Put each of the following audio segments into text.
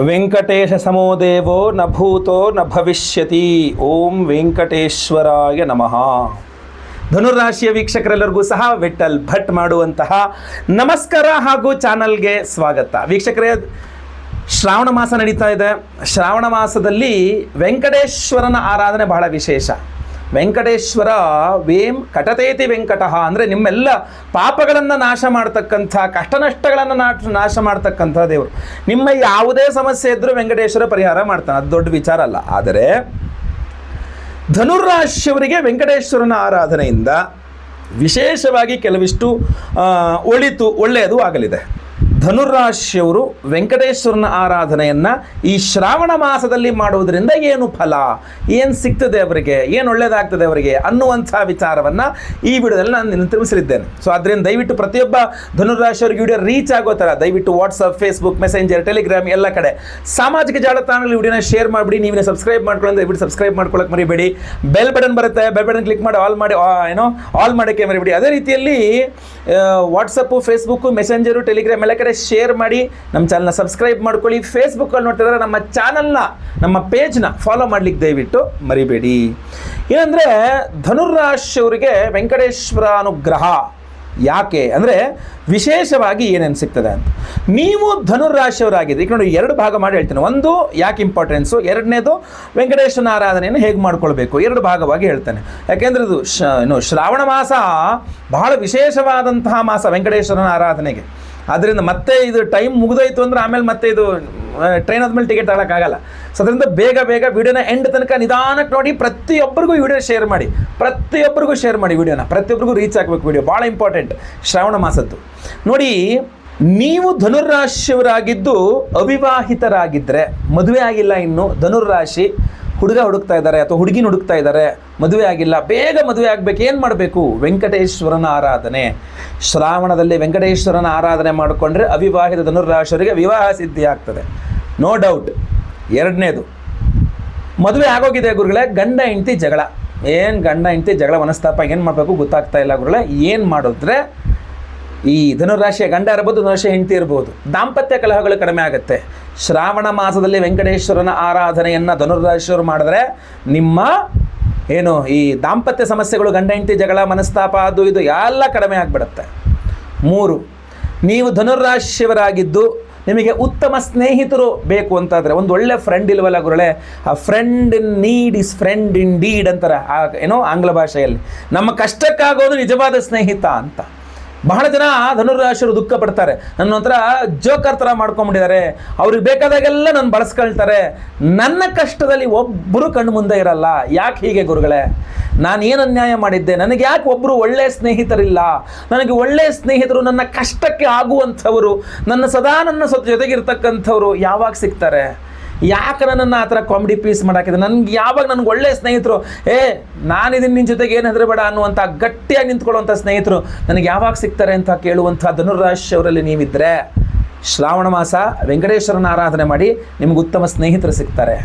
ವೆಂಕಟೇಶ ಸಮೋ ದೇವೋ, ನ ಭೂತೋ, ನ ಭವಿಷ್ಯತಿ. ಓಂ ವೆಂಕಟೇಶ್ವರಾಯ ನಮಃ. ಧನುರಾಶಿಯ ವೀಕ್ಷಕರೆಲ್ಲರಿಗೂ ಸಹ ವಿಠಲ್ ಭಟ್ ಮಾಡುವಂತಹ ನಮಸ್ಕಾರ ಹಾಗೂ ಚಾನಲ್ಗೆ ಸ್ವಾಗತ. ವೀಕ್ಷಕರೇ, ಶ್ರಾವಣ ಮಾಸ ನಡೀತಾ ಇದೆ. ಶ್ರಾವಣ ಮಾಸದಲ್ಲಿ ವೆಂಕಟೇಶ್ವರನ ಆರಾಧನೆ ಬಹಳ ವಿಶೇಷ. ವೆಂಕಟೇಶ್ವರ ವೇಂ ಕಟತೇತಿ ವೆಂಕಟಃ ಅಂದರೆ ನಿಮ್ಮೆಲ್ಲ ಪಾಪಗಳನ್ನು ನಾಶ ಮಾಡ್ತಕ್ಕಂಥ ಕಷ್ಟ ನಷ್ಟಗಳನ್ನು ನಾಶ ನಾಶ ಮಾಡ್ತಕ್ಕಂಥ ದೇವರು. ನಿಮ್ಮ ಯಾವುದೇ ಸಮಸ್ಯೆ ಇದ್ದರೂ ವೆಂಕಟೇಶ್ವರ ಪರಿಹಾರ ಮಾಡ್ತಾನೆ. ಅದು ದೊಡ್ಡ ವಿಚಾರ ಅಲ್ಲ. ಆದರೆ ಧನುರಾಶಿಯವರಿಗೆ ವೆಂಕಟೇಶ್ವರನ ಆರಾಧನೆಯಿಂದ ವಿಶೇಷವಾಗಿ ಕೆಲವಿಷ್ಟು ಒಳಿತು ಒಳ್ಳೆಯದು ಆಗಲಿದೆ. ಧನುರಾಶಿಯವರು ವೆಂಕಟೇಶ್ವರನ ಆರಾಧನೆಯನ್ನು ಈ ಶ್ರಾವಣ ಮಾಸದಲ್ಲಿ ಮಾಡುವುದರಿಂದ ಏನು ಫಲ? ಏನು ಸಿಗ್ತದೆ ಅವರಿಗೆ? ಏನು ಒಳ್ಳೆಯದಾಗ್ತದೆ ಅವರಿಗೆ? ಅನ್ನುವಂಥ ವಿಚಾರವನ್ನು ಈ ವಿಡಿಯೋದಲ್ಲಿ ನಾನು ನಿನ್ನ ತಿಳಿಸಲಿದ್ದೇನೆ. ಸೊ ಅದರಿಂದ ದಯವಿಟ್ಟು ಪ್ರತಿಯೊಬ್ಬ ಧನುರಾಶಿಯವರಿಗೆ ವಿಡಿಯೋ ರೀಚ್ ಆಗೋ ಥರ, ದಯವಿಟ್ಟು ವಾಟ್ಸಪ್ ಫೇಸ್ಬುಕ್ ಮೆಸೆಂಜರ್ ಟೆಲಿಗ್ರಾಮ್ ಎಲ್ಲ ಕಡೆ ಸಾಮಾಜಿಕ ಜಾಲತಾಣಗಳಲ್ಲಿ ವಿಡಿಯೋನ ಶೇರ್ ಮಾಡಿಬಿಡಿ. ನೀವೇ ಸಬ್ಸ್ಕ್ರೈಬ್ ಮಾಡ್ಕೊಳ್ಳಿ ದಯವಿಟ್ಟು ಸಬ್ಸ್ಕ್ರೈಬ್ ಮಾಡ್ಕೊಳ್ಳೋಕೆ ಮರಿಬೇಡಿ. ಬೆಲ್ ಬಟನ್ ಬರುತ್ತೆ. ಬೆಲ್ ಬಟನ್ ಕ್ಲಿಕ್ ಮಾಡಿ ಆಲ್ ಮಾಡಿ ಏನೋ ಆಲ್ ಮಾಡೋಕ್ಕೆ ಮರಿಬೇಡಿ. ಅದೇ ರೀತಿಯಲ್ಲಿ ವಾಟ್ಸಪ್ಪು ಫೇಸ್ಬುಕ್ಕು ಮೆಸೆಂಜರು ಟೆಲಿಗ್ರಾಮ್ ಎಲ್ಲ ಕಡೆ ಶೇರ್ ಮಾಡಿ, ನಮ್ಮ ಚಾನಲ್ನ ಸಬ್ಸ್ಕ್ರೈಬ್ ಮಾಡ್ಕೊಳ್ಳಿ. ಫೇಸ್ಬುಕ್ಕಲ್ಲಿ ನೋಡ್ತಿದ್ರೆ ನಮ್ಮ ಚಾನಲ್ನ ನಮ್ಮ ಪೇಜ್ನ ಫಾಲೋ ಮಾಡ್ಲಿಕ್ಕೆ ದಯವಿಟ್ಟು ಮರಿಬೇಡಿ. ಏನಂದರೆ ಧನುರಾಶಿಯವರಿಗೆ ವೆಂಕಟೇಶ್ವರ ಅನುಗ್ರಹ. ಯಾಕೆ? ಅಂದರೆ ವಿಶೇಷವಾಗಿ ಏನೇನು ಸಿಗ್ತದೆ ಅಂತ. ನೀವು ಧನುರಾಶಿಯವರಾಗಿದ್ದರೆ ಈಗ ನೋಡಿ, ಎರಡು ಭಾಗ ಮಾಡಿ ಹೇಳ್ತೇನೆ. ಒಂದು, ಯಾಕೆ ಇಂಪಾರ್ಟೆನ್ಸು ಎರಡನೇದು ವೆಂಕಟೇಶ್ವರನ ಆರಾಧನೆಯನ್ನು ಹೇಗೆ ಮಾಡ್ಕೊಳ್ಬೇಕು? ಎರಡು ಭಾಗವಾಗಿ ಹೇಳ್ತೇನೆ. ಯಾಕೆಂದರೆ ಇದು ಶ್ರಾವಣ ಮಾಸ ಬಹಳ ವಿಶೇಷವಾದಂತಹ ಮಾಸ ವೆಂಕಟೇಶ್ವರನ ಆರಾಧನೆಗೆ. ಆದ್ದರಿಂದ ಮತ್ತೆ ಇದು ಟೈಮ್ ಮುಗಿದೋಯ್ತು ಅಂದ್ರೆ ಆಮೇಲೆ ಮತ್ತೆ ಇದು ಟ್ರೈನ್ ಆದ್ಮೇಲೆ ಟಿಕೆಟ್ ತಗೊಳಕ್ಕಾಗಲ್ಲ. ಸೊ ಅದರಿಂದ ಬೇಗ ಬೇಗ ವಿಡಿಯೋನ ಎಂಡ್ ತನಕ ನಿಧಾನಕ್ಕೆ ನೋಡಿ ಪ್ರತಿಯೊಬ್ಬರಿಗೂ ವಿಡಿಯೋ ಶೇರ್ ಮಾಡಿ. ಪ್ರತಿಯೊಬ್ಬರಿಗೂ ಶೇರ್ ಮಾಡಿ ವಿಡಿಯೋನ ಪ್ರತಿಯೊಬ್ಬರಿಗೂ ರೀಚ್ ಆಗಬೇಕು ವಿಡಿಯೋ ಭಾಳ ಇಂಪಾರ್ಟೆಂಟ್ ಶ್ರಾವಣ ಮಾಸದ್ದು. ನೋಡಿ, ನೀವು ಧನುರ್ರಾಶಿಯವರಾಗಿದ್ದು ಅವಿವಾಹಿತರಾಗಿದ್ದರೆ ಮದುವೆ ಆಗಿಲ್ಲ ಇನ್ನು, ಧನುರ್ರಾಶಿ ಹುಡುಗ ಹುಡುಕ್ತಾ ಇದ್ದಾರೆ ಅಥವಾ ಹುಡುಗಿನ ಹುಡುಕ್ತಾ ಇದ್ದಾರೆ, ಮದುವೆ ಆಗಿಲ್ಲ, ಬೇಗ ಮದುವೆ ಆಗಬೇಕು, ಏನು ಮಾಡಬೇಕು? ವೆಂಕಟೇಶ್ವರನ ಆರಾಧನೆ. ಶ್ರಾವಣದಲ್ಲಿ ವೆಂಕಟೇಶ್ವರನ ಆರಾಧನೆ ಮಾಡಿಕೊಂಡ್ರೆ ಅವಿವಾಹಿತ ಧನುರಾಶರಿಗೆ ವಿವಾಹ ಸಿದ್ಧಿ ಆಗ್ತದೆ. ನೋ ಡೌಟ್ ಎರಡನೇದು, ಮದುವೆ ಆಗೋಗಿದೆ ಗುರುಗಳೇ, ಗಂಡ ಹೆಂಡತಿ ಜಗಳ. ಏನು ಗಂಡ ಹೆಂಡತಿ ಜಗಳ ಮನಸ್ತಾಪ, ಏನು ಮಾಡಬೇಕು ಗೊತ್ತಾಗ್ತಾ ಇಲ್ಲ ಗುರುಗಳೇ, ಏನು ಮಾಡಿದ್ರೆ ಈ ಧನುರಾಶಿಯ ಗಂಡ ಇರ್ಬೋದು, ಧನುರಾಶಿಯ ಹೆಂಡತಿ ಇರ್ಬೋದು, ದಾಂಪತ್ಯ ಕಲಹಗಳು ಕಡಿಮೆ ಆಗುತ್ತೆ. ಶ್ರಾವಣ ಮಾಸದಲ್ಲಿ ವೆಂಕಟೇಶ್ವರನ ಆರಾಧನೆಯನ್ನು ಧನುರಾಶಿಯವರು ಮಾಡಿದ್ರೆ ನಿಮ್ಮ ಏನು ಈ ದಾಂಪತ್ಯ ಸಮಸ್ಯೆಗಳು, ಗಂಡ ಹೆಂಡತಿ ಜಗಳ, ಮನಸ್ತಾಪ, ಅದು ಇದು ಎಲ್ಲ ಕಡಿಮೆ ಆಗಿಬಿಡುತ್ತೆ. ಮೂರು, ನೀವು ಧನುರಾಶಿಯವರಾಗಿದ್ದು ನಿಮಗೆ ಉತ್ತಮ ಸ್ನೇಹಿತರು ಬೇಕು ಅಂತಾದರೆ, ಒಂದು ಒಳ್ಳೆ ಫ್ರೆಂಡ್ ಇಲ್ವಲ್ಲ ಗುರುಳೆ ಆ friend in need is friend in deed ಅಂತಾರೆ. ಆ, ಏನೋ ಆಂಗ್ಲ ಭಾಷೆಯಲ್ಲಿ, ನಮ್ಮ ಕಷ್ಟಕ್ಕಾಗೋದು ನಿಜವಾದ ಸ್ನೇಹಿತ ಅಂತ. ಬಹಳ ಜನ ಧನುರಾಶಿಯರು ದುಃಖ ಪಡ್ತಾರೆ ನನ್ನ ಹತ್ರ ಜೋಕರ್ ಥರ ಮಾಡ್ಕೊಂಬಿಟ್ಟಿದ್ದಾರೆ. ಅವ್ರಿಗೆ ಬೇಕಾದಾಗೆಲ್ಲ ನಾನು ಬಳಸ್ಕೊಳ್ತಾರೆ. ನನ್ನ ಕಷ್ಟದಲ್ಲಿ ಒಬ್ಬರು ಕಣ್ಣು ಮುಂದೆ ಇರಲ್ಲ. ಯಾಕೆ ಹೀಗೆ ಗುರುಗಳೇ? ನಾನು ಏನು ಅನ್ಯಾಯ ಮಾಡಿದ್ದೆ? ನನಗೆ ಯಾಕೆ ಒಬ್ಬರು ಒಳ್ಳೆಯ ಸ್ನೇಹಿತರಿಲ್ಲ? ನನಗೆ ಒಳ್ಳೆಯ ಸ್ನೇಹಿತರು ನನ್ನ ಕಷ್ಟಕ್ಕೆ ಆಗುವಂಥವರು, ನನ್ನ ಸದಾ ನನ್ನ ಜೊತೆಗಿರ್ತಕ್ಕಂಥವ್ರು ಯಾವಾಗ ಸಿಗ್ತಾರೆ? ಯಾಕೆ ನನ್ನನ್ನು ಆ ಥರ ಕಾಮಿಡಿ ಪೀಸ್ ಮಾಡಾಕಿದೆ? ನನಗೆ ಯಾವಾಗ ನನಗೆ ಒಳ್ಳೆ ಸ್ನೇಹಿತರು, ಏ ನಾನಿದ್ದೀನಿ ನಿನ್ನ ಜೊತೆಗೆ ಏನು ಹೆದರಬೇಡ ಅನ್ನುವಂಥ ಗಟ್ಟಿಯಾಗಿ ನಿಂತ್ಕೊಳ್ಳುವಂಥ ಸ್ನೇಹಿತರು ನನಗೆ ಯಾವಾಗ ಸಿಗ್ತಾರೆ ಅಂತ ಕೇಳುವಂಥ ಧನುರಾಶಿಯವರಲ್ಲಿ ನೀವಿದ್ದರೆ ಶ್ರಾವಣ ಮಾಸ, ವೆಂಕಟೇಶ್ವರನ ಆರಾಧನೆ ಮಾಡಿ ನಿಮಗೆ ಉತ್ತಮ ಸ್ನೇಹಿತರು ಸಿಗ್ತಾರೆ.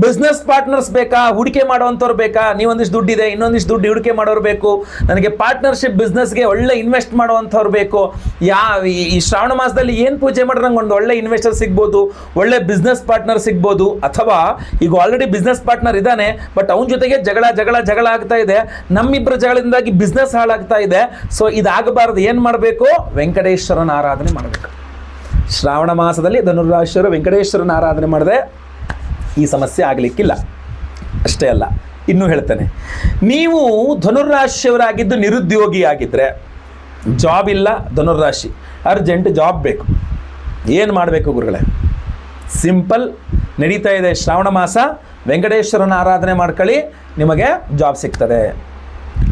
ಬಿಸ್ನೆಸ್ ಪಾರ್ಟ್ನರ್ಸ್ ಬೇಕಾ? ಹೂಡಿಕೆ ಮಾಡುವಂಥವ್ರು ಬೇಕಾ? ನೀವೊಂದಿಷ್ಟು ದುಡ್ಡಿದೆ, ಇನ್ನೊಂದಿಷ್ಟು ದುಡ್ಡು ಹೂಡಿಕೆ ಮಾಡೋರು ಬೇಕು. ನನಗೆ ಪಾರ್ಟ್ನರ್ಶಿಪ್ ಬಿಸ್ನೆಸ್ಗೆ ಒಳ್ಳೆ ಇನ್ವೆಸ್ಟ್ ಮಾಡುವಂಥವ್ರು ಬೇಕು. ಯಾ, ಈ- ಶ್ರಾವಣ ಮಾಸದಲ್ಲಿ ಏನು ಪೂಜೆ ಮಾಡಿದ್ರೆ ನಂಗೆ ಒಂದು ಒಳ್ಳೆ ಇನ್ವೆಸ್ಟರ್ ಸಿಗ್ಬೋದು, ಒಳ್ಳೆ ಬಿಸ್ನೆಸ್ ಪಾರ್ಟ್ನರ್ ಸಿಗ್ಬೋದು, ಅಥವಾ ಈಗ ಆಲ್ರೆಡಿ ಬಿಸ್ನೆಸ್ ಪಾರ್ಟ್ನರ್ ಇದ್ದಾನೆ ಬಟ್ ಅವನ ಜೊತೆಗೆ ಜಗಳ ಜಗಳ ಜಗಳ ಆಗ್ತಾ ಇದೆ. ನಮ್ಮಿಬ್ಬರ ಜಗಳಿಂದಾಗಿ ಬಿಸ್ನೆಸ್ ಹಾಳಾಗ್ತಾ ಇದೆ. ಸೊ ಇದಾಗಬಾರ್ದು. ಏನು ಮಾಡಬೇಕು? ವೆಂಕಟೇಶ್ವರನ ಆರಾಧನೆ ಮಾಡಬೇಕು. ಶ್ರಾವಣ ಮಾಸದಲ್ಲಿ ಧನುರಾಶಿಯರು ವೆಂಕಟೇಶ್ವರನ ಆರಾಧನೆ ಮಾಡಿದ್ರೆ ಈ ಸಮಸ್ಯೆ ಆಗಲಿಕ್ಕಿಲ್ಲ. ಅಷ್ಟೇ ಅಲ್ಲ, ಇನ್ನೂ ಹೇಳ್ತೇನೆ. ನೀವು ಧನುರಾಶಿಯವರಾಗಿದ್ದು ನಿರುದ್ಯೋಗಿ ಆಗಿದ್ದರೆ ಜಾಬ್ ಇಲ್ಲ ಧನುರಾಶಿ ಅರ್ಜೆಂಟ್ ಜಾಬ್ ಬೇಕು. ಏನು ಮಾಡಬೇಕು ಗುರುಗಳೇ? ಸಿಂಪಲ್ ನಡೀತಾ ಇದೆ ಶ್ರಾವಣ ಮಾಸ. ವೆಂಕಟೇಶ್ವರನ ಆರಾಧನೆ ಮಾಡ್ಕೊಳ್ಳಿ, ನಿಮಗೆ ಜಾಬ್ ಸಿಗ್ತದೆ.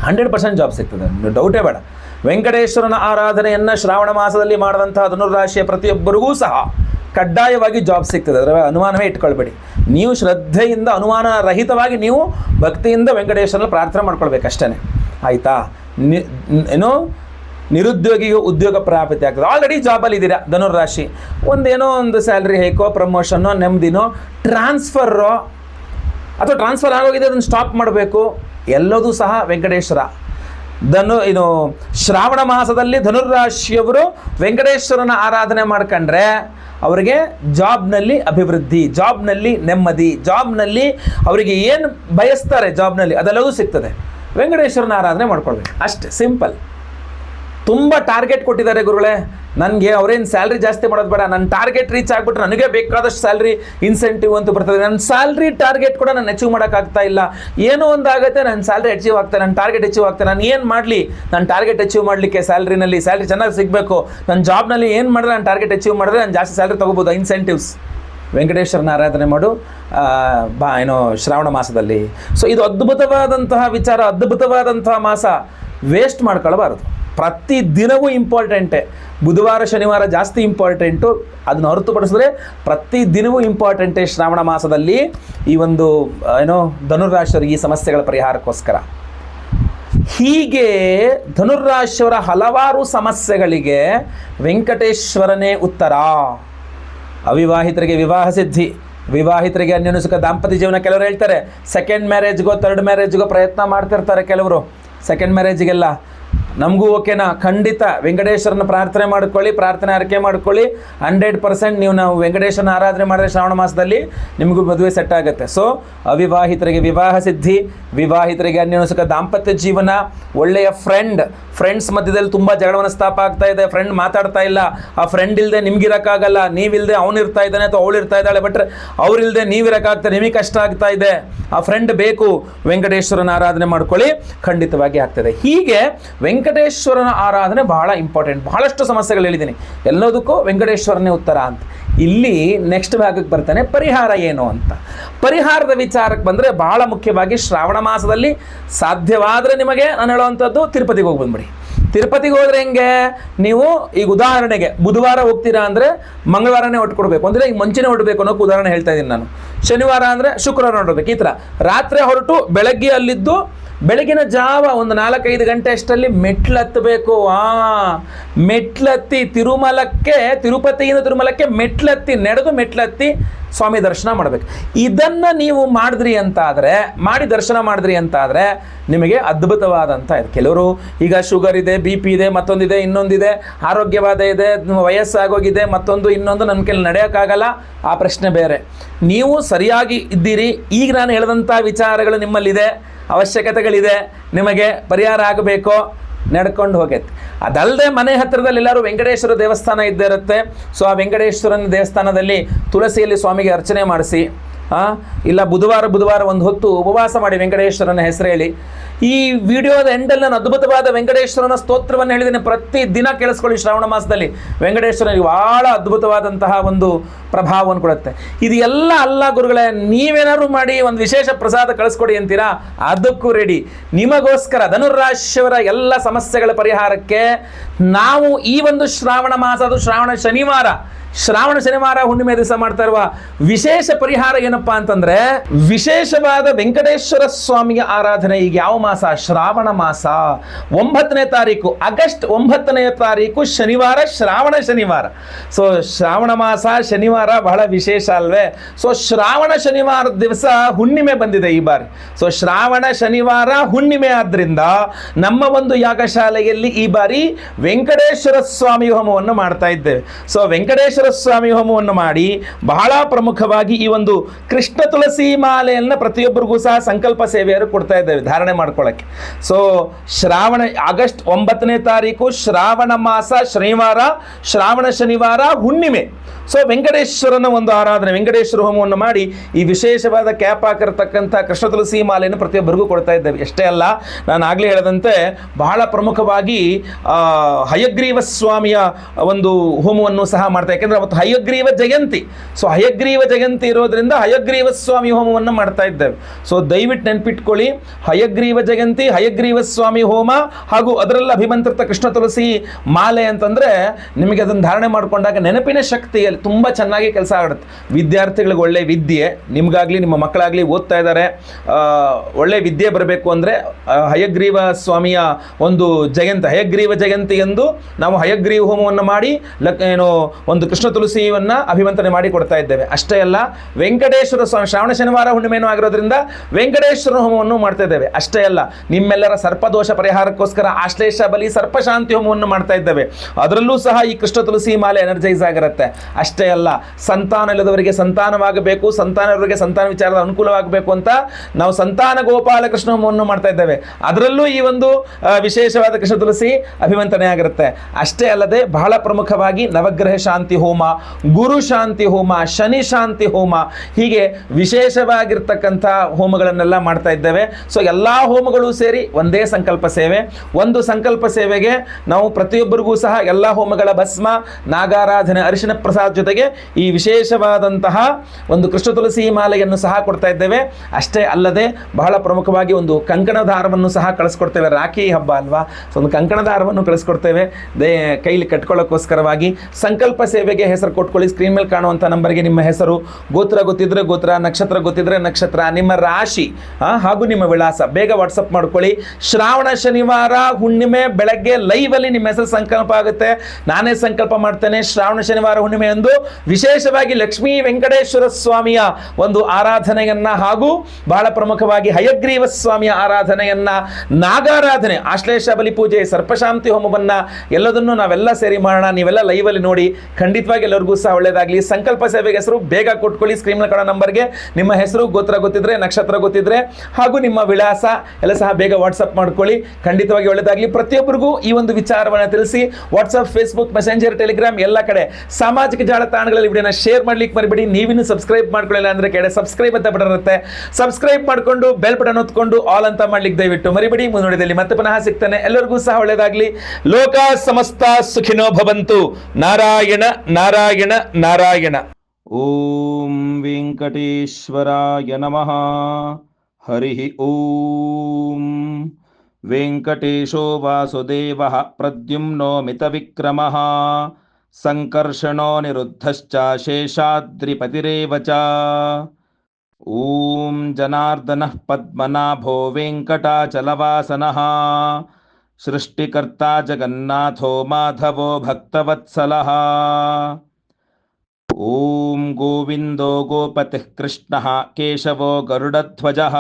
ಹಂಡ್ರೆಡ್ ಪರ್ಸೆಂಟ್ ಜಾಬ್ ಸಿಗ್ತದೆ ಡೌಟೇ ಬೇಡ. ವೆಂಕಟೇಶ್ವರನ ಆರಾಧನೆಯನ್ನು ಶ್ರಾವಣ ಮಾಸದಲ್ಲಿ ಮಾಡಿದಂತಹ ಧನುರಾಶಿಯ ಪ್ರತಿಯೊಬ್ಬರಿಗೂ ಸಹ ಕಡ್ಡಾಯವಾಗಿ ಜಾಬ್ ಸಿಗ್ತದೆ. ಅದರ ಅನುಮಾನವೇ ಇಟ್ಕೊಳ್ಬೇಡಿ. ನೀವು ಶ್ರದ್ಧೆಯಿಂದ ಅನುಮಾನ ರಹಿತವಾಗಿ ನೀವು ಭಕ್ತಿಯಿಂದ ವೆಂಕಟೇಶ್ವರನ ಪ್ರಾರ್ಥನೆ ಮಾಡ್ಕೊಳ್ಬೇಕಷ್ಟೇ ಆಯಿತಾ? ನಿ ಏನು ನಿರುದ್ಯೋಗಿಗೆ ಉದ್ಯೋಗ ಪ್ರಾಪ್ತಿ ಆಗ್ತದೆ. ಆಲ್ರೆಡಿ ಜಾಬಲ್ಲಿ ಇದ್ದೀರಾ? ಧನುರಾಶಿ ಒಂದೇನೋ ಒಂದು ಸ್ಯಾಲ್ರಿ ಹೇಕೋ ಪ್ರಮೋಷನ್ನೋ ನೆಮ್ಮದಿನೋ ಟ್ರಾನ್ಸ್ಫರೋ ಅಥವಾ ಟ್ರಾನ್ಸ್ಫರ್ ಆಗೋಗಿದೆ, ಅದನ್ನು ಸ್ಟಾಪ್ ಮಾಡಬೇಕು. ಎಲ್ಲದೂ ಸಹ ವೆಂಕಟೇಶ್ವರ. ಧನು, ಇದು ಶ್ರಾವಣ ಮಾಸದಲ್ಲಿ ಧನುರಾಶಿಯವರು ವೆಂಕಟೇಶ್ವರನ ಆರಾಧನೆ ಮಾಡ್ಕೊಂಡ್ರೆ ಅವರಿಗೆ ಜಾಬ್ನಲ್ಲಿ ಅಭಿವೃದ್ಧಿ, ಜಾಬ್ನಲ್ಲಿ ನೆಮ್ಮದಿ, ಜಾಬ್ನಲ್ಲಿ ಅವರಿಗೆ ಏನು ಬಯಸ್ತಾರೆ ಜಾಬ್ನಲ್ಲಿ ಅದೆಲ್ಲವೂ ಸಿಗ್ತದೆ. ವೆಂಕಟೇಶ್ವರನ ಆರಾಧನೆ ಮಾಡ್ಕೊಳ್ಬೇಕು. ಅಷ್ಟೇ, ಸಿಂಪಲ್. ತುಂಬ ಟಾರ್ಗೆಟ್ ಕೊಟ್ಟಿದ್ದಾರೆ ಗುರುಗಳೇ. ನನಗೆ ಅವ್ರೇನು ಸ್ಯಾಲ್ರಿ ಜಾಸ್ತಿ ಮಾಡೋದು ಬೇಡ. ನನ್ನ ಟಾರ್ಗೆಟ್ ರೀಚ್ ಆಗಿಬಿಟ್ರೆ ನನಗೆ ಬೇಕಾದಷ್ಟು ಸ್ಯಾಲ್ರಿ ಇನ್ಸೆಂಟಿವ್ ಅಂತ ಬರ್ತದೆ. ನನ್ನ ಸ್ಯಾಲ್ರಿ ಟಾರ್ಗೆಟ್ ಕೂಡ ನಾನು ಅಚೀವ್ ಮಾಡೋಕ್ಕಾಗ್ತಾ ಇಲ್ಲ. ಏನೋ ಒಂದು ಆಗುತ್ತೆ ನನ್ನ ಸ್ಯಾಲ್ರಿ ಅಚೀವ್ ಆಗ್ತದೆ ನನ್ನ ಟಾರ್ಗೆಟ್ ಅಚೀವ್ ಆಗ್ತದೆ ನಾನು ಏನು ಮಾಡಲಿ? ನನ್ನ ಟಾರ್ಗೆಟ್ ಅಚೀವ್ ಮಾಡಲಿಕ್ಕೆ ಸ್ಯಾಲ್ರಿನಲ್ಲಿ ಸ್ಯಾಲ್ರಿ ಚೆನ್ನಾಗಿ ಸಿಗಬೇಕು. ನನ್ನ ಜಾಬ್ನಲ್ಲಿ ಏನು ಮಾಡಿದ್ರೆ ನಾನು ಟಾರ್ಗೆಟ್ ಅಚೀವ್ ಮಾಡಿದ್ರೆ ನಾನು ಜಾಸ್ತಿ ಸ್ಯಾಲ್ರಿ ತೊಗೋಬೋದು. ಇನ್ಸೆಂಟಿವ್ಸ್ ವೆಂಕಟೇಶ್ವರನ ಆರಾಧನೆ ಮಾಡು. ಬಾ, ಏನೋ ಶ್ರಾವಣ ಮಾಸದಲ್ಲಿ. ಸೊ ಇದು ಅದ್ಭುತವಾದಂತಹ ವಿಚಾರ, ಅದ್ಭುತವಾದಂತಹ ಮಾಸ. ವೇಸ್ಟ್ ಮಾಡ್ಕೊಳ್ಬಾರದು. ಪ್ರತಿ ದಿನವೂ ಇಂಪಾರ್ಟೆಂಟೇ. ಬುಧವಾರ, ಶನಿವಾರ ಜಾಸ್ತಿ ಇಂಪಾರ್ಟೆಂಟು. ಅದನ್ನು ಹೊರತುಪಡಿಸಿದ್ರೆ ಪ್ರತಿ ದಿನವೂ ಇಂಪಾರ್ಟೆಂಟೆ ಶ್ರಾವಣ ಮಾಸದಲ್ಲಿ ಈ ಒಂದು ಏನೋ ಧನುರಾಶಿಯವರಿಗೆ ಈ ಸಮಸ್ಯೆಗಳ ಪರಿಹಾರಕ್ಕೋಸ್ಕರ. ಹೀಗೆ ಧನುರ್ರಾಶಿಯವರ ಹಲವಾರು ಸಮಸ್ಯೆಗಳಿಗೆ ವೆಂಕಟೇಶ್ವರನೇ ಉತ್ತರ. ಅವಿವಾಹಿತರಿಗೆ ವಿವಾಹ ಸಿದ್ಧಿ, ವಿವಾಹಿತರಿಗೆ ಅನ್ಯನಿಸುಕ ದಾಂಪತ್ಯ ಜೀವನ ಕೆಲವರು ಹೇಳ್ತಾರೆ. ಸೆಕೆಂಡ್ ಮ್ಯಾರೇಜ್ಗೋ ಥರ್ಡ್ ಮ್ಯಾರೇಜ್ಗೋ ಪ್ರಯತ್ನ ಮಾಡ್ತಿರ್ತಾರೆ ಕೆಲವರು. ಸೆಕೆಂಡ್ ಮ್ಯಾರೇಜಿಗೆಲ್ಲ ನಮಗೂ ಓಕೆನಾ? ಖಂಡಿತ ವೆಂಕಟೇಶ್ವರನ ಪ್ರಾರ್ಥನೆ ಮಾಡ್ಕೊಳ್ಳಿ, ಪ್ರಾರ್ಥನೆ ಅರ್ಕೆ ಮಾಡ್ಕೊಳ್ಳಿ. ಹಂಡ್ರೆಡ್ ಪರ್ಸೆಂಟ್ ನೀವು ನಾವು ವೆಂಕಟೇಶ್ವರನ ಆರಾಧನೆ ಮಾಡಿದ್ರೆ ಶ್ರಾವಣ ಮಾಸದಲ್ಲಿ ನಿಮಗೂ ಮದುವೆ ಸೆಟ್ ಆಗುತ್ತೆ. ಸೊ ಅವಿವಾಹಿತರಿಗೆ ವಿವಾಹ ಸಿದ್ಧಿ, ವಿವಾಹಿತರಿಗೆ ಅನ್ಯ ಸುಖ ದಾಂಪತ್ಯ ಜೀವನ, ಒಳ್ಳೆಯ ಫ್ರೆಂಡ್ ಫ್ರೆಂಡ್ಸ್ ಮಧ್ಯದಲ್ಲಿ ತುಂಬ ಜಗಳವನ್ನು ಸ್ಥಾಪ ಆಗ್ತಾ ಇದೆ. ಫ್ರೆಂಡ್ ಮಾತಾಡ್ತಾ ಇಲ್ಲ. ಆ ಫ್ರೆಂಡ್ ಇಲ್ಲದೆ ನಿಮ್ಗಿರಕ್ಕಾಗಲ್ಲ. ನೀವಿಲ್ಲದೆ ಇರ್ತಾ ಇದ್ದಾನೆ ಅಥವಾ ಅವಳು ಇರ್ತಾ ಇದ್ದಾಳೆ ಬಟ್ ಅವ್ರಿಲ್ಲದೆ ನೀವಿರೋಕ್ಕಾಗ್ತಾರೆ ನಿಮಗೆ ಕಷ್ಟ ಆಗ್ತಾ ಇದೆ. ಆ ಫ್ರೆಂಡ್ ಬೇಕು. ವೆಂಕಟೇಶ್ವರನ ಆರಾಧನೆ ಮಾಡ್ಕೊಳ್ಳಿ. ಖಂಡಿತವಾಗಿ ಆಗ್ತದೆ. ಹೀಗೆ ವೆಂಕಟೇಶ್ವರನ ಆರಾಧನೆ ಬಹಳ ಇಂಪಾರ್ಟೆಂಟ್ ಬಹಳಷ್ಟು ಸಮಸ್ಯೆಗಳು ಹೇಳಿದ್ದೀನಿ. ಎಲ್ಲದಕ್ಕೂ ವೆಂಕಟೇಶ್ವರನೇ ಉತ್ತರ ಅಂತ. ಇಲ್ಲಿ ನೆಕ್ಸ್ಟ್ ಭಾಗಕ್ಕೆ ಬರ್ತಾನೆ ಪರಿಹಾರ ಏನು ಅಂತ. ಪರಿಹಾರದ ವಿಚಾರಕ್ಕೆ ಬಂದರೆ ಬಹಳ ಮುಖ್ಯವಾಗಿ ಶ್ರಾವಣ ಮಾಸದಲ್ಲಿ ಸಾಧ್ಯವಾದರೆ ನಿಮಗೆ ನಾನು ಹೇಳುವಂಥದ್ದು ತಿರುಪತಿಗೆ ಹೋಗಿ ಬಂದ್ಬಿಡಿ. ತಿರುಪತಿಗೆ ಹೋದ್ರೆ ಹೆಂಗೆ? ನೀವು ಈಗ ಉದಾಹರಣೆಗೆ ಬುಧವಾರ ಹೋಗ್ತೀರಾ ಅಂದರೆ ಮಂಗಳವಾರನೇ ಹೊಟ್ಕೊಡ್ಬೇಕು ಅಂದರೆ ಈಗ ಮುಂಚೆನೇ ಹೊರಡಬೇಕು ಅನ್ನೋಕೆ ಉದಾಹರಣೆ ಹೇಳ್ತಾ ಇದ್ದೀನಿ ನಾನು. ಶನಿವಾರ ಅಂದರೆ ಶುಕ್ರವಾರ ಹೊರಡ್ಬೇಕು ಈ ಥರ. ರಾತ್ರಿ ಹೊರಟು ಬೆಳಗ್ಗೆ ಅಲ್ಲಿದ್ದು ಬೆಳಗಿನ ಜಾವ ಒಂದು ನಾಲ್ಕೈದು ಗಂಟೆ ಅಷ್ಟರಲ್ಲಿ ಮೆಟ್ಲು ಹತ್ತಬೇಕು ಆ, ಮೆಟ್ಲತ್ತಿ ತಿರುಮಲಕ್ಕೆ, ತಿರುಪತಿಯಿಂದ ತಿರುಮಲಕ್ಕೆ ಮೆಟ್ಲತ್ತಿ, ನಡೆದು ಮೆಟ್ಲತ್ತಿ ಸ್ವಾಮಿ ದರ್ಶನ ಮಾಡಬೇಕು. ಇದನ್ನು ನೀವು ಮಾಡಿದ್ರಿ ಅಂತಾದರೆ, ಮಾಡಿ ದರ್ಶನ ಮಾಡಿದ್ರಿ ಅಂತಾದರೆ ನಿಮಗೆ ಅದ್ಭುತವಾದಂಥ ಇದು. ಕೆಲವರು ಈಗ ಶುಗರ್ ಇದೆ ಬಿ ಪಿ ಇದೆ, ಮತ್ತೊಂದಿದೆ, ಇನ್ನೊಂದಿದೆ, ಆರೋಗ್ಯವಾದ ಇದೆ, ವಯಸ್ಸಾಗೋಗಿದೆ, ಮತ್ತೊಂದು, ಇನ್ನೊಂದು ನನ್ನ ಕೈಲಿ ನಡೆಯೋಕ್ಕಾಗಲ್ಲ, ಆ ಪ್ರಶ್ನೆ ಬೇರೆ. ನೀವು ಸರಿಯಾಗಿ ಇದ್ದೀರಿ, ಈಗ ನಾನು ಹೇಳಿದಂಥ ವಿಚಾರಗಳು ನಿಮ್ಮಲ್ಲಿದೆ, ಅವಶ್ಯಕತೆಗಳಿದೆ, ನಿಮಗೆ ಪರಿಹಾರ ಆಗಬೇಕು ನಡ್ಕೊಂಡು ಹೋಗೈತೆ. ಅದಲ್ಲದೆ ಮನೆ ಹತ್ತಿರದಲ್ಲಿ ಎಲ್ಲರೂ ವೆಂಕಟೇಶ್ವರ ದೇವಸ್ಥಾನ ಇದ್ದೇ ಇರುತ್ತೆ. ಸೊ ಆ ವೆಂಕಟೇಶ್ವರನ ದೇವಸ್ಥಾನದಲ್ಲಿ ತುಳಸಿಯಲ್ಲಿ ಸ್ವಾಮಿಗೆ ಅರ್ಚನೆ ಮಾಡಿಸಿ ಇಲ್ಲ, ಬುಧವಾರ ಬುಧವಾರ ಒಂದು ಹೊತ್ತು ಉಪವಾಸ ಮಾಡಿ ವೆಂಕಟೇಶ್ವರನ ಹೆಸರು ಹೇಳಿ ಈ ವಿಡಿಯೋದ ಎಂಡಲ್ಲಿ ನಾನು ಅದ್ಭುತವಾದ ವೆಂಕಟೇಶ್ವರನ ಸ್ತೋತ್ರವನ್ನು ಹೇಳಿದ್ದೇನೆ. ಪ್ರತಿ ದಿನ ಕೇಳಿಸ್ಕೊಳ್ಳಿ ಶ್ರಾವಣ ಮಾಸದಲ್ಲಿ. ವೆಂಕಟೇಶ್ವರನಿಗೆ ಬಹಳ ಅದ್ಭುತವಾದಂತಹ ಒಂದು ಪ್ರಭಾವವನ್ನು ಕೊಡುತ್ತೆ. ಇದು ಎಲ್ಲ ಅಲ್ಲ ಗುರುಗಳೇ, ನೀವೇನಾದ್ರು ಮಾಡಿ ಒಂದು ವಿಶೇಷ ಪ್ರಸಾದ ಕಳಿಸ್ಕೊಡಿ ಅಂತೀರಾ? ಅದಕ್ಕೂ ರೆಡಿ ನಿಮಗೋಸ್ಕರ ಧನುರಾಶಿಯವರ ಎಲ್ಲ ಸಮಸ್ಯೆಗಳ ಪರಿಹಾರಕ್ಕೆ ನಾವು ಈ ಒಂದು ಶ್ರಾವಣ ಮಾಸ, ಅದು ಶ್ರಾವಣ ಶನಿವಾರ ಶ್ರಾವಣ ಶನಿವಾರ ಹುಣ್ಣಿಮೆ ದಿವಸ ಮಾಡ್ತಾ ಇರುವ ವಿಶೇಷ ಪರಿಹಾರ ಏನಪ್ಪಾ ಅಂತಂದ್ರೆ ವಿಶೇಷವಾದ ವೆಂಕಟೇಶ್ವರ ಸ್ವಾಮಿಯ ಆರಾಧನೆ ಈಗ ಯಾವ ಮಾಸ? ಶ್ರಾವಣ ಮಾಸ. ಒಂಬತ್ತನೇ ತಾರೀಕು, ಆಗಸ್ಟ್ ಒಂಬತ್ತನೇ ತಾರೀಕು ಶನಿವಾರ, ಶ್ರಾವಣ ಶನಿವಾರ. ಸೊ ಶ್ರಾವಣ ಮಾಸ, ಶನಿವಾರ ಬಹಳ ವಿಶೇಷ ಅಲ್ವೇ? ಸೊ ಶ್ರಾವಣ ಶನಿವಾರ ದಿವಸ ಹುಣ್ಣಿಮೆ ಬಂದಿದೆ ಈ ಬಾರಿ. ಸೊ ಶ್ರಾವಣ ಶನಿವಾರ ಹುಣ್ಣಿಮೆ ಆದ್ರಿಂದ ನಮ್ಮ ಒಂದು ಯಾಗಶಾಲೆಯಲ್ಲಿ ಈ ಬಾರಿ ವೆಂಕಟೇಶ್ವರ ಸ್ವಾಮಿ ಹೋಮವನ್ನು ಮಾಡ್ತಾ ಇದ್ದೇವೆ. ಸೊ ವೆಂಕಟೇಶ್ವರ ಸ್ವಾಮಿ ಹೋಮವನ್ನು ಮಾಡಿ ಬಹಳ ಪ್ರಮುಖವಾಗಿ ಈ ಒಂದು ಕೃಷ್ಣ ತುಳಸಿ ಮಾಲೆಯನ್ನು ಪ್ರತಿಯೊಬ್ಬರಿಗೂ ಸಹ ಸಂಕಲ್ಪ ಸೇವೆಯರು ಕೊಡ್ತಾ ಇದ್ದೇವೆ, ಧಾರಣೆ ಮಾಡ್ಕೊಳ್ಳೋಕ್ಕೆ ಸೊ ಶ್ರಾವಣ, ಆಗಸ್ಟ್ ಒಂಬತ್ತನೇ ತಾರೀಕು ಶ್ರಾವಣ ಮಾಸ ಶನಿವಾರ, ಶ್ರಾವಣ ಶನಿವಾರ ಹುಣ್ಣಿಮೆ. ಸೊ ವೆಂಕಟೇಶ್ವರನ ಒಂದು ಆರಾಧನೆ, ವೆಂಕಟೇಶ್ವರ ಹೋಮವನ್ನು ಮಾಡಿ ಈ ವಿಶೇಷವಾದ ಕ್ಯಾಪ್ ಹಾಕಿರ್ತಕ್ಕಂಥ ಕೃಷ್ಣ ತುಳಸಿ ಮಾಲೆಯನ್ನು ಪ್ರತಿಯೊಬ್ಬರಿಗೂ ಕೊಡ್ತಾ ಇದ್ದೇವೆ. ಎಷ್ಟೇ ಅಲ್ಲ, ನಾನು ಆಗಲೇ ಹೇಳಿದಂತೆ ಬಹಳ ಪ್ರಮುಖವಾಗಿ ಹಯಗ್ರೀವ ಸ್ವಾಮಿಯ ಒಂದು ಹೋಮವನ್ನು ಸಹ ಮಾಡ್ತಾ ಅವತ್ತು ಹಯಗ್ರೀವ ಜಯಂತಿ. ಸೊ ಹಯಗ್ರೀವ ಜಯಂತಿ ಇರೋದ್ರಿಂದ ಹಯಗ್ರೀವ ಸ್ವಾಮಿ ಹೋಮವನ್ನು ಮಾಡ್ತಾ ಇದ್ದೇವೆ. ಸೊ ದಯವಿಟ್ಟು ನೆನ್ಪಿಟ್ಕೊಳ್ಳಿ, ಹಯಗ್ರೀವ ಜಯಂತಿ, ಹಯಗ್ರೀವ ಸ್ವಾಮಿ ಹೋಮ ಹಾಗೂ ಅದರಲ್ಲಿ ಅಭಿಮಂತ್ರಿತ ಕೃಷ್ಣ ತುಳಸಿ ಮಾಲೆ ಅಂತಂದ್ರೆ ನಿಮಗೆ ಅದನ್ನು ಧಾರಣೆ ಮಾಡಿಕೊಂಡಾಗ ನೆನಪಿನ ಶಕ್ತಿಯಲ್ಲಿ ತುಂಬ ಚೆನ್ನಾಗಿ ಕೆಲಸ ಆಗುತ್ತೆ ವಿದ್ಯಾರ್ಥಿಗಳಿಗೆ ಒಳ್ಳೆ ವಿದ್ಯೆ, ನಿಮಗಾಗಲಿ, ನಿಮ್ಮ ಮಕ್ಕಳಾಗಲಿ ಓದ್ತಾ ಇದ್ದಾರೆ. ಒಳ್ಳೆ ವಿದ್ಯೆ ಬರಬೇಕು ಅಂದರೆ ಹಯಗ್ರೀವ ಸ್ವಾಮಿಯ ಒಂದು ಜಯಂತಿ, ಹಯಗ್ರೀವ ಜಯಂತಿ ಎಂದು ನಾವು ಹಯಗ್ರೀವ ಹೋಮವನ್ನು ಮಾಡಿ, ಲಕ್, ಏನು, ಒಂದು ಕೃಷ್ಣ ಕೃಷ್ಣ ತುಳಸಿಯನ್ನ ಅಭಿವಂತನೆ ಮಾಡಿ ಕೊಡ್ತಾ ಇದ್ದೇವೆ. ಅಷ್ಟೇ ಅಲ್ಲ, ವೆಂಕಟೇಶ್ವರ ಸ್ವಾಮಿ, ಶ್ರಾವಣ ಶನಿವಾರ ಹುಣ್ಣಿಮೆನೂ ಆಗಿರೋದ್ರಿಂದ ವೆಂಕಟೇಶ್ವರ ಹೋಮವನ್ನು ಮಾಡ್ತಾ ಇದ್ದೇವೆ. ಅಷ್ಟೇ ಅಲ್ಲ, ನಿಮ್ಮೆಲ್ಲರ ಸರ್ಪದೋಷ ಪರಿಹಾರಕ್ಕೋಸ್ಕರ ಆಶ್ಲೇಷ ಬಲಿ ಸರ್ಪಶಾಂತಿ ಹೋಮವನ್ನು ಮಾಡ್ತಾ ಇದ್ದೇವೆ. ಅದರಲ್ಲೂ ಸಹ ಈ ಕೃಷ್ಣ ತುಳಸಿ ಮಾಲೆ ಎನರ್ಜೈಸ್ ಆಗಿರುತ್ತೆ. ಅಷ್ಟೇ ಅಲ್ಲ, ಸಂತಾನ ಇಲ್ಲದವರಿಗೆ ಸಂತಾನವಾಗಬೇಕು ಸಂತಾನವರಿಗೆ ಸಂತಾನ ವಿಚಾರದ ಅನುಕೂಲವಾಗಬೇಕು ಅಂತ ನಾವು ಸಂತಾನ ಗೋಪಾಲ ಕೃಷ್ಣ ಹೋಮವನ್ನು ಮಾಡ್ತಾ ಇದ್ದೇವೆ. ಅದರಲ್ಲೂ ಈ ಒಂದು ವಿಶೇಷವಾದ ಕೃಷ್ಣ ತುಳಸಿ ಅಭಿವಂತನೆ ಆಗಿರುತ್ತೆ. ಅಷ್ಟೇ ಅಲ್ಲದೆ ಬಹಳ ಪ್ರಮುಖವಾಗಿ ನವಗ್ರಹ ಶಾಂತಿ ಹೋಮ, ಗುರು ಶಾಂತಿ ಹೋಮ, ಶನಿ ಶಾಂತಿ ಹೋಮ, ಹೀಗೆ ವಿಶೇಷವಾಗಿರ್ತಕ್ಕಂಥ ಹೋಮಗಳನ್ನೆಲ್ಲ ಮಾಡ್ತಾ ಇದ್ದೇವೆ. ಸೊ ಎಲ್ಲ ಹೋಮಗಳು ಸೇರಿ ಒಂದೇ ಸಂಕಲ್ಪ ಸೇವೆ. ಒಂದು ಸಂಕಲ್ಪ ಸೇವೆಗೆ ನಾವು ಪ್ರತಿಯೊಬ್ಬರಿಗೂ ಸಹ ಎಲ್ಲ ಹೋಮಗಳ ಭಸ್ಮ, ನಾಗಾರಾಧನೆ, ಅರಿಶಿನ ಪ್ರಸಾದ್ ಜೊತೆಗೆ ಈ ವಿಶೇಷವಾದಂತಹ ಒಂದು ಕೃಷ್ಣ ತುಳಸಿ ಮಾಲೆಯನ್ನು ಸಹ ಕೊಡ್ತಾ ಇದ್ದೇವೆ. ಅಷ್ಟೇ ಅಲ್ಲದೆ ಬಹಳ ಪ್ರಮುಖವಾಗಿ ಒಂದು ಕಂಕಣ ದಾರವನ್ನು ಸಹ ಕಳಿಸ್ಕೊಡ್ತೇವೆ. ರಾಖಿ ಹಬ್ಬ ಅಲ್ವಾ? ಸೊ ಒಂದು ಕಂಕಣ ದಾರವನ್ನು ಕಳಿಸ್ಕೊಡ್ತೇವೆ. ದೇ, ಕೈಲಿ ಕಟ್ಕೊಳ್ಳೋಕ್ಕೋಸ್ಕರವಾಗಿ ಸಂಕಲ್ಪ ಹೆಸರು ಕೊಟ್ಕೊಳ್ಳಿ. ಸ್ಕ್ರೀನ್ ಮೇಲೆ ಕಾಣುವಂಥ ನಂಬರ್ಗೆ ನಿಮ್ಮ ಹೆಸರು. ಗೋತ್ರ ಗೊತ್ತಿದ್ರೆ ಗೋತ್ರ, ನಕ್ಷತ್ರ ಗೊತ್ತಿದ್ರೆ ನಕ್ಷತ್ರ. ನಿಮ್ಮ ರಾಶಿ ಹಾಗೂ ನಿಮ್ಮ ವಿಳಾಸ. ಬೇಗ ವಾಟ್ಸಪ್ ಮಾಡ್ಕೊಳ್ಳಿ. ಶ್ರಾವಣ, ಶನಿವಾರ, ಹುಣ್ಣಿಮೆ, ಬೆಳಗ್ಗೆ ಲೈವ್ ಅಲ್ಲಿ ನಿಮ್ಮ ಹೆಸರು ಸಂಕಲ್ಪ ಆಗುತ್ತೆ. ನಾನೇ ಸಂಕಲ್ಪ ಮಾಡ್ತೇನೆ. ಶ್ರಾವಣ, ಶನಿವಾರ, ಹುಣ್ಣಿಮೆ ಎಂದು ವಿಶೇಷವಾಗಿ ಲಕ್ಷ್ಮೀ ವೆಂಕಟೇಶ್ವರ ಸ್ವಾಮಿಯ ಒಂದು ಆರಾಧನೆಯನ್ನ ಹಾಗೂ ಬಹಳ ಪ್ರಮುಖವಾಗಿ ಹಯಗ್ರೀವ ಸ್ವಾಮಿಯ ಆರಾಧನೆಯನ್ನ, ನಾಗಾರಾಧನೆ, ಆಶ್ಲೇಷ ಬಲಿ ಪೂಜೆ, ಸರ್ಪಶಾಂತಿ ಹೋಮವನ್ನ ಎಲ್ಲದನ್ನು ನಾವೆಲ್ಲ ಸೇರಿ ಮಾಡೋಣ. ನೀವೆಲ್ಲ ಲೈವ್ ಅಲ್ಲಿ ನೋಡಿ ಖಂಡಿತವಾಗಿ ಎಲ್ಲರಿಗೂ ಸಹ ಒಳ್ಳೇದಾಗಲಿ. ಸಂಕಲ್ಪ ಸೇವೆಗೆ ಹೆಸರು ಬೇಗ ಕೊಟ್ಕೊಳ್ಳಿ ಸ್ಕ್ರೀನ್ ಕಡ ನಂಬರ್ಗೆ ನಿಮ್ಮ ಹೆಸರು ಗೋತ್ರ ಗೊತ್ತಿದ್ರೆ, ನಕ್ಷತ್ರ ಗೊತ್ತಿದ್ರೆ, ಹಾಗೂ ನಿಮ್ಮ ವಿಳಾಸ ಎಲ್ಲ ಸಹ ಬೇಗ ವಾಟ್ಸಪ್ ಮಾಡ್ಕೊಳ್ಳಿ. ಖಂಡಿತವಾಗಿ ಒಳ್ಳೇದಾಗಲಿ. ಪ್ರತಿಯೊಬ್ಬರಿಗೂ ಈ ಒಂದು ವಿಚಾರವನ್ನು ತಿಳಿಸಿ. ವಾಟ್ಸಪ್ ಫೇಸ್ಬುಕ್ ಮೆಸೆಂಜರ್ ಟೆಲಿಗ್ರಾಮ್ ಎಲ್ಲ ಕಡೆ ಸಾಮಾಜಿಕ ಜಾಲತಾಣಗಳಲ್ಲಿ ವಿಡಿಯೋನ ಶೇರ್ ಮಾಡ್ಲಿಕ್ಕೆ ಮರಿಬೇಡಿ. ನೀವಿನ್ನು ಸಬ್ಸ್ಕ್ರೈಬ್ ಮಾಡ್ಕೊಳ್ಳಿಲ್ಲ ಅಂದ್ರೆ ಕೆಡೆ ಸಬ್ಸ್ಕ್ರೈಬ್ ಅಂತ ಬಟನ್ ಸಬ್ಸ್ಕ್ರೈಬ್ ಮಾಡ್ಕೊಂಡು ಬೆಲ್ ಬಟನ್ ಹೊತ್ಕೊಂಡು ಆಲ್ ಅಂತ ಮಾಡ್ಲಿಕ್ಕೆ ದಯವಿಟ್ಟು ಮರಿಬೇಡಿ. ಮುಂದುವರಿದಲ್ಲಿ ಮತ್ತೆ ಪುನಃ ಸಿಗ್ತಾನೆ. ಎಲ್ಲರಿಗೂ ಸಹ ಒಳ್ಳೇದಾಗ್ಲಿ. ಲೋಕ ಸಮಸ್ತ ಸುಖಿನೋ ಭವಂತು. ನಾರಾಯಣ ನಾರಾಯಣ ನಾರಾಯಣ. ಓಂ ವೆಂಕಟೇಶ್ವರಾಯ ನಮಃ. ಹರಿ ಓಂ ವೆಂಕಟೇಶೋ ವಾಸುದೇವ ಪ್ರದ್ಯುಮ್ನೋ ಮಿತವಿಕ್ರಮ. ಸಂಕರ್ಷಣೋ ನಿರುದ್ಧಶ್ಚ ಶೇಷಾದ್ರಿಪತಿರೇವ ಓಂ ಜನಾರ್ದನಃ ಪದ್ಮನಾಭೋ ವೆಂಕಟಾಚಲವಾಸನಃ. सृष्टिकर्ता जगन्नाथो माधवो भक्तवत्सलः। ॐ गोविन्दो गोपतिः कृष्णः केशवो गरुडध्वजः।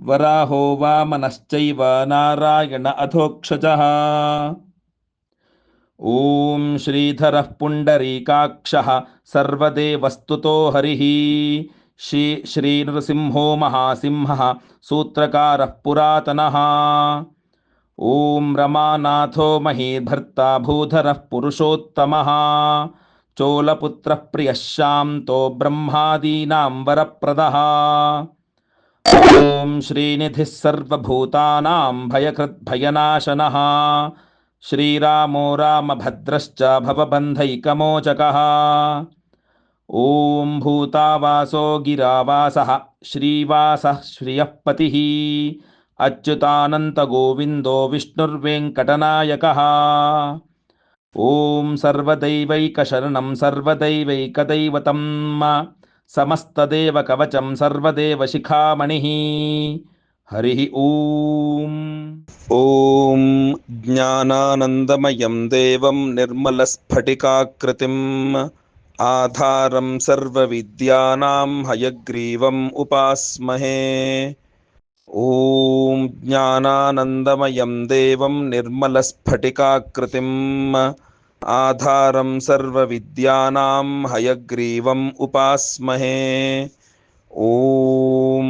वराहो वामनश्चैव नारायण अधोक्षजः। ॐ श्रीधरः पुण्डरीकाक्षः सर्वदेवस्तुतो हरिः। श्री श्रीनृसिंहो महासिंहः सूत्रकारः पुरातनः। ॐ रमानाथो महीभर्ता भूधरः पुरुषोत्तमः, चोलपुत्रः प्रियः शान्तो ब्रह्मादीनां वरप्रदः। ॐ श्रीनिधिः सर्वभूतानां भयकृद्भयनाशनः, श्रीरामो रामभद्रश्च भवबन्धैकमोचकः। ॐ भूतावासो गिरावासः, श्रीवासः श्रियः पतिः। अच्युतानन्तगोविन्दो विष्णुर्वेङ्कटनायकः ॐ सर्वदैवैकशरणं सर्वदैवैकदैवतं समस्तदेवकवचं सर्वदेवशिखामणिः हरिः ॐ ॐ ज्ञानानन्दमयं देवं निर्मलस्फटिकाकृतिम् आधारं सर्वविद्यानां हयग्रीवम् उपास्महे ॐ ज्ञानानन्दमयं देवं निर्मलस्फटिकाकृतिम् आधारं सर्वविद्यानां हयग्रीवम् उपास्महे ॐ